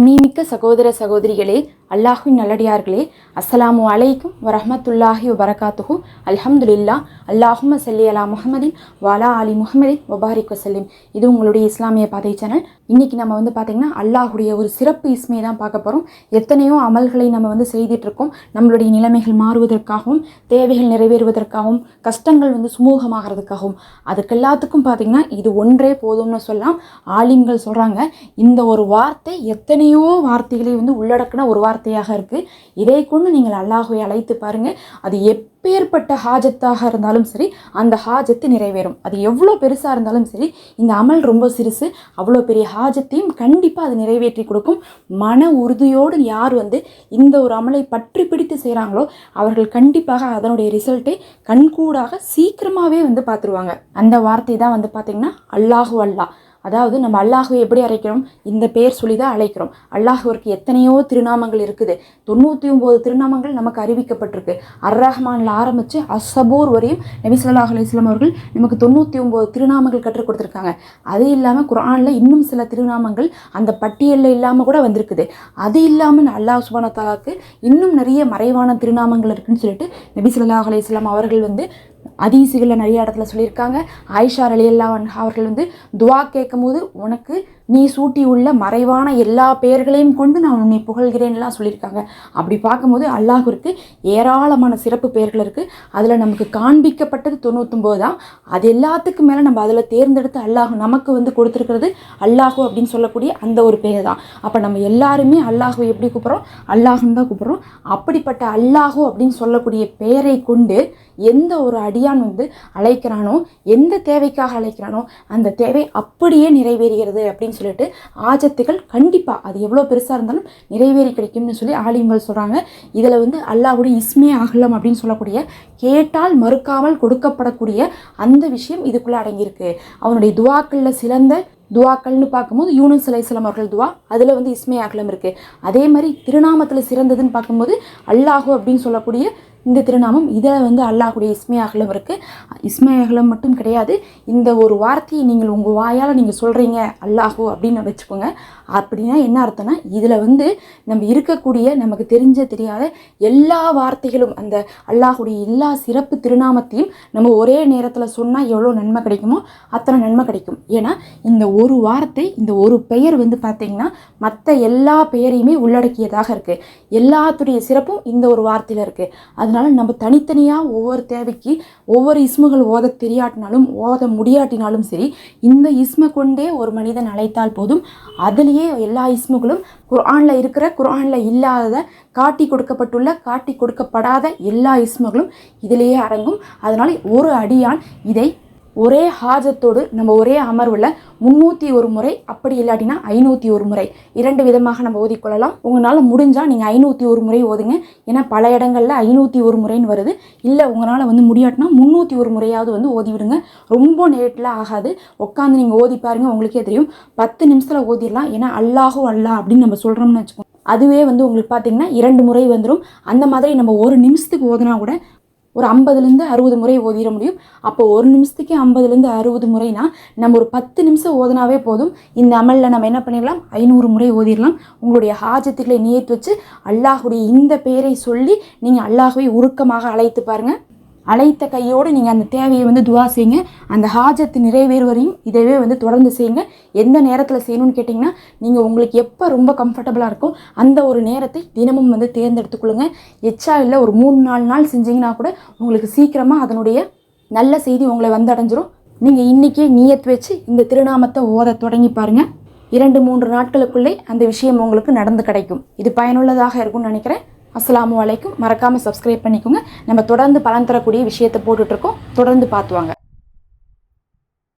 கண்ணிமிக்க சகோதர சகோதரிகளே அல்லாஹின் நல்லடியார்களே அஸ்ஸலாமு அலைக்கும் வரஹ்மத்துல்லாஹி வபரகாத்துஹு. அல்ஹம்துலில்லா அல்லாஹும்ம சல்லி அலா முஹம்மதின் வாலா அலி முஹம்மதின் வபாரிக் வசல்லிம். இது உங்களுடைய இஸ்லாமிய பாதை சேனல். இன்றைக்கி நம்ம வந்து பார்த்திங்கன்னா அல்லாஹுடைய ஒரு சிறப்பு இஸ்மையை தான் பார்க்க போகிறோம் எத்தனையோ அமல்களை நம்ம வந்து செய்துட்டு இருக்கோம் நம்மளுடைய நிலைமைகள் மாறுவதற்காகவும் தேவைகள் நிறைவேறுவதற்காகவும் கஷ்டங்கள் வந்து சுமூகமாகிறதுக்காகவும். அதுக்கு எல்லாத்துக்கும் பார்த்திங்கன்னா இது ஒன்றே போதும்னு சொல்லலாம். ஆலிம்கள் சொல்கிறாங்க இந்த ஒரு வார்த்தை எத்தனை எத்தனையோ வார்த்தைகளை வந்து உள்ளடக்கின ஒரு வார்த்தையாக இருக்குது இதை கொண்டு நீங்கள் அல்லாஹுவை அழைத்து பாருங்கள் அது எப்பேற்பட்ட ஹாஜத்தாக இருந்தாலும் சரி அந்த ஹாஜத்து நிறைவேறும். அது எவ்வளோ பெருசாக இருந்தாலும் சரி இந்த அமல் ரொம்ப சிறுசு. அவ்வளோ பெரிய ஹாஜத்தையும் கண்டிப்பாக அது நிறைவேற்றி கொடுக்கும். மன உறுதியோடு யார் வந்து இந்த ஒரு அமலை பற்றி பிடித்து செய்கிறாங்களோ அவர்கள் கண்டிப்பாக அதனுடைய ரிசல்ட்டை கண்கூடாக சீக்கிரமாகவே வந்து பார்த்துருவாங்க. அந்த வார்த்தை தான் வந்து பார்த்திங்கன்னா அல்லாஹு அல்லாஹ். அதாவது நம்ம அல்லாஹுவை எப்படி அழைக்கிறோம்? இந்த பேர் சொல்லி தான் அழைக்கிறோம். அல்லாஹுவிற்கு எத்தனையோ திருநாமங்கள் இருக்குது. தொண்ணூற்றி ஒம்பது திருநாமங்கள் நமக்கு அறிவிக்கப்பட்டிருக்கு. அர் ரஹ்மானில் ஆரம்பித்து அசபூர் வரையும் நபி சொல்லாஹ் அலைஹி அவர்கள் நமக்கு தொண்ணூற்றி ஒம்பது திருநாமங்கள் கற்றுக் கொடுத்துருக்காங்க. அது இல்லாமல் குரானில் இன்னும் சில திருநாமங்கள் அந்த பட்டியலில் இல்லாமல் கூட வந்திருக்குது. அது இல்லாமல் அல்லாஹ் சுபான தாலாக்கு இன்னும் நிறைய மறைவான திருநாமங்கள் இருக்குதுன்னு சொல்லிட்டு நபி சொல்லாஹ் அலைஹி அவர்கள் வந்து அதீசுகளில் நிறைய இடத்துல சொல்லியிருக்காங்க. ஆயிஷா அலியல்லா அவர்கள் வந்து துவா கேட்கும்போது உனக்கு நீ சூட்டி உள்ள மறைவான எல்லா பெயர்களையும் கொண்டு நான் உன்னை புகழ்கிறேன்லாம் சொல்லியிருக்காங்க. அப்படி பார்க்கும்போது அல்லாஹுருக்கு ஏராளமான சிறப்பு பெயர்கள் இருக்குது அதில் நமக்கு காண்பிக்கப்பட்டது தொண்ணூத்தொம்பது தான். அது எல்லாத்துக்கும் மேலே நம்ம அதில் தேர்ந்தெடுத்து அல்லாஹ் நமக்கு வந்து கொடுத்துருக்கிறது அல்லாஹு அப்படின்னு சொல்லக்கூடிய அந்த ஒரு பெயர் தான். அப்போ நம்ம எல்லாருமே அல்லாஹு எப்படி கூப்பிட்றோம்? அல்லாஹுன்னு தான் கூப்பிட்றோம். அப்படிப்பட்ட அல்லாஹு அப்படின்னு சொல்லக்கூடிய பெயரை கொண்டு எந்த ஒரு அடியான் வந்து அழைக்கிறானோ எந்த தேவைக்காக அழைக்கிறானோ அந்த தேவை அப்படியே நிறைவேறுகிறது அப்படின்னு சொல்லிட்டு ஆஜத்துகள் கண்டிப்பாக அது எவ்வளோ பெருசாக இருந்தாலும் நிறைவேறி கிடைக்கும்னு சொல்லி ஆலிம்கள் சொல்கிறாங்க இதில் வந்து அல்லாஹுடைய இஸ்மே அகலம் அப்படின்னு சொல்லக்கூடிய கேட்டால் மறுக்காமல் கொடுக்கப்படக்கூடிய அந்த விஷயம் இதுக்குள்ளே அடங்கியிருக்கு. அவனுடைய துவாக்களில் சிறந்த துவாக்கள்னு பார்க்கும்போது யூனுஸ் அலைஹிஸ்ஸலாம் அவர்கள் துவா அதில் வந்து இஸ்மே அகலம் இருக்குது அதே மாதிரி திருநாமத்தில் சிறந்ததுன்னு பார்க்கும்போது அல்லாஹு அப்படின்னு சொல்லக்கூடிய இந்த திருநாமம் இதில் வந்து அல்லாஹுடைய இஸ்மையாகலம் இருக்குது இஸ்மையாகலம் மட்டும் கிடையாது. இந்த ஒரு வார்த்தையை நீங்கள் உங்கள் வாயால் நீங்கள் சொல்கிறீங்க அல்லாஹோ அப்படின்னு வச்சுக்கோங்க. அப்படின்னா என்ன அர்த்தம்னா இதில் வந்து நம்ம இருக்கக்கூடிய நமக்கு தெரிஞ்ச தெரியாத எல்லா வார்த்தைகளும் அந்த அல்லாஹுடைய எல்லா சிறப்பு திருநாமத்தையும் நம்ம ஒரே நேரத்தில் சொன்னால் எவ்வளோ நன்மை கிடைக்குமோ அத்தனை நன்மை கிடைக்கும். ஏன்னா இந்த ஒரு வார்த்தை இந்த ஒரு பெயர் வந்து பார்த்திங்கன்னா மற்ற எல்லா பெயரையுமே உள்ளடக்கியதாக இருக்குது எல்லாத்துடைய சிறப்பும் இந்த ஒரு வார்த்தையில் இருக்குது அது அதனால் நம்ம தனித்தனியாக ஒவ்வொரு தேவைக்கு ஒவ்வொரு இஸ்முகள் ஓத தெரியாட்டினாலும் ஓத முடியாட்டினாலும் சரி இந்த இஸ்மை கொண்டே ஒரு மனிதன் அழைத்தால் போதும். அதுலேயே எல்லா இஸ்முகளும் குர்ஆனில் இருக்கிற குர்ஆனில் இல்லாத காட்டி கொடுக்கப்பட்டுள்ள காட்டி கொடுக்கப்படாத எல்லா இஸ்முகளும் இதிலேயே அடங்கும். அதனால் ஒரு அடியான் இதை ஒரே ஹாஜத்தோடு நம்ம ஒரே அமர்வில் முந்நூற்றி ஒரு முறை அப்படி இல்லாட்டினா ஐநூற்றி ஒரு முறை. இரண்டு விதமாக நம்ம ஓதிக்கொள்ளலாம் உங்களால் முடிஞ்சால் நீங்கள் ஐநூற்றி ஒரு முறை ஓதுங்க. ஏன்னா பல இடங்களில் ஐநூற்றி ஒரு முறைன்னு வருது. இல்லை உங்களால் வந்து முடியாட்டினா முந்நூற்றி ஒரு முறையாவது வந்து ஓதி விடுங்க ரொம்ப நேட்டில் ஆகாது. உட்காந்து நீங்கள் ஓதி பாருங்க உங்களுக்கே தெரியும். பத்து நிமிஷத்தில் ஓதிடலாம் ஏன்னா அல்லாஹோ அல்லா அப்படின்னு நம்ம சொல்கிறோம்னு வச்சுக்கோங்க. அதுவே வந்து உங்களுக்கு பார்த்தீங்கன்னா இரண்டு முறை வந்துடும் அந்த மாதிரி நம்ம ஒரு நிமிஷத்துக்கு ஓதுனா கூட ஒரு ஐம்பதுலேருந்து அறுபது முறை ஓதிட முடியும். அப்போ ஒரு நிமிஷத்துக்கு ஐம்பதுலேருந்து அறுபது முறைனா நம்ம ஒரு பத்து நிமிஷம் ஓதினாவே போதும். இந்த அமலில் நம்ம என்ன பண்ணிடலாம்? ஐநூறு முறை ஓதிடலாம். உங்களுடைய ஹாஜத்துக்களை நியத்து வச்சு அல்லாஹுடைய இந்த பெயரை சொல்லி நீங்கள் அல்லாஹுவை உருக்கமாக அழைத்து பாருங்கள் அழைத்த கையோடு நீங்கள் அந்த தேவையை வந்து துவா செய்யுங்க. அந்த ஹாஜத்து நிறைவேறு வரையும் இதவே வந்து தொடர்ந்து செய்யுங்க. எந்த நேரத்தில் செய்யணும்னு கேட்டிங்கன்னா நீங்கள் உங்களுக்கு எப்போ ரொம்ப கம்ஃபர்டபுளாக இருக்கோ அந்த ஒரு நேரத்தை தினமும் வந்து தேர்ந்தெடுத்துக்கொள்ளுங்க. எச்சா இல்லை ஒரு மூணு நாலு நாள் செஞ்சீங்கன்னா கூட உங்களுக்கு சீக்கிரமாக அதனுடைய நல்ல செய்தி உங்களை வந்தடைஞ்சிரும். நீங்கள் இன்றைக்கே நீயத்து வச்சு இந்த திருநாமத்தை ஓத தொடங்கி பாருங்கள் இரண்டு மூன்று நாட்களுக்குள்ளே அந்த விஷயம் உங்களுக்கு நடந்து கிடைக்கும். இது பயனுள்ளதாக இருக்கும்னு நினைக்கிறேன். அஸ்லாம் வலைக்கும் மறக்காமல் சப்ஸ்கிரைப் பண்ணிக்கோங்க. நம்ம தொடர்ந்து பலன் தரக்கூடிய விஷயத்தை போட்டுட்ருக்கோம் தொடர்ந்து பார்த்துவாங்க